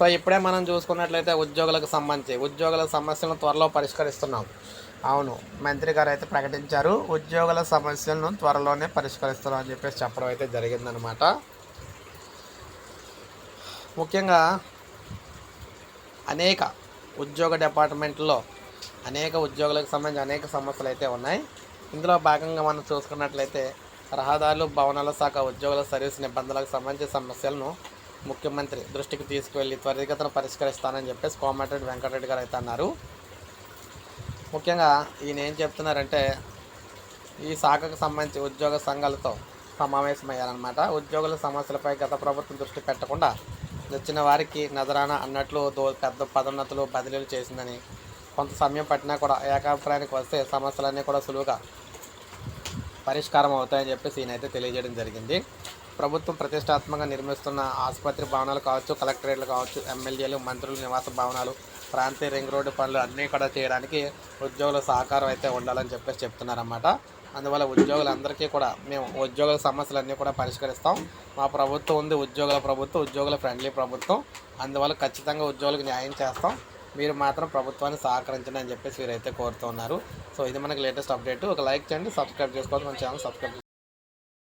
So ఇప్పుడే మనం చూసుకున్నట్లయితే ఉద్యోగులకు సంబంధించి ఉద్యోగుల సమస్యలను త్వరలో పరిష్కరిస్తున్నాం. అవును మంత్రి గారు అయితే ప్రకటించారు ఉద్యోగుల సమస్యలను త్వరలోనే పరిష్కరిస్తున్నాం అని చెప్పేసి చెప్పడం అయితే జరిగిందనమాట ముఖ్యంగా అనేక ఉద్యోగ డిపార్ట్మెంట్లో అనేక ఉద్యోగులకు సంబంధించి అనేక సమస్యలు అయితే ఉన్నాయి. ఇందులో భాగంగా మనం చూసుకున్నట్లయితే రహదారులు భవనాల శాఖ ఉద్యోగుల సర్వీస్ నిబంధనలకు సంబంధించిన సమస్యలను ముఖ్యమంత్రి దృష్టికి తీసుకువెళ్ళి త్వరితగతన పరిష్కరిస్తానని చెప్పేసి కోమటిరెడ్డి వెంకటరెడ్డి గారు అయితే అన్నారు. ముఖ్యంగా ఈయన ఏం చెప్తున్నారంటే ఈ శాఖకు సంబంధించి ఉద్యోగ సంఘాలతో సమావేశమయ్యారనమాట ఉద్యోగుల సమస్యలపై గత ప్రభుత్వం దృష్టి పెట్టకుండా వచ్చిన వారికి నజరాన అన్నట్లు దో పెద్ద పదోన్నతులు బదిలీలు చేసిందని కొంత సమయం పట్టినా కూడా ఏకాభిప్రాయానికి వస్తే సమస్యలన్నీ కూడా సులువుగా పరిష్కారం అవుతాయని చెప్పేసి ఈయనైతే తెలియజేయడం జరిగింది. ప్రభుత్వం ప్రతిష్టాత్మకంగా నిర్మిస్తున్న ఆసుపత్రి భవనాలు కావచ్చు కలెక్టరేట్లు కావచ్చు ఎమ్మెల్యేలు మంత్రులు నివాస భవనాలు ప్రాంతీయ రింగ్ రోడ్డు పనులు అన్నీ కూడా చేయడానికి ఉద్యోగుల సహకారం అయితే ఉండాలని చెప్పేసి చెప్తున్నారన్నమాట. అందువల్ల ఉద్యోగులందరికీ కూడా మేము ఉద్యోగుల సమస్యలన్నీ కూడా పరిష్కరిస్తాం. మా ప్రభుత్వం ఉంది ఉద్యోగుల ప్రభుత్వం ఉద్యోగుల ఫ్రెండ్లీ ప్రభుత్వం. అందువల్ల ఖచ్చితంగా ఉద్యోగులకు న్యాయం చేస్తాం. మీరు మాత్రం ప్రభుత్వాన్ని సహకరించండి అని చెప్పేసి వీరైతే కోరుతున్నారు సో ఇది మనకి లేటెస్ట్ అప్డేట్ ఒక లైక్ చేయండి సబ్స్క్రైబ్ చేసుకోవాలి మన ఛానల్ సబ్స్క్రైబ్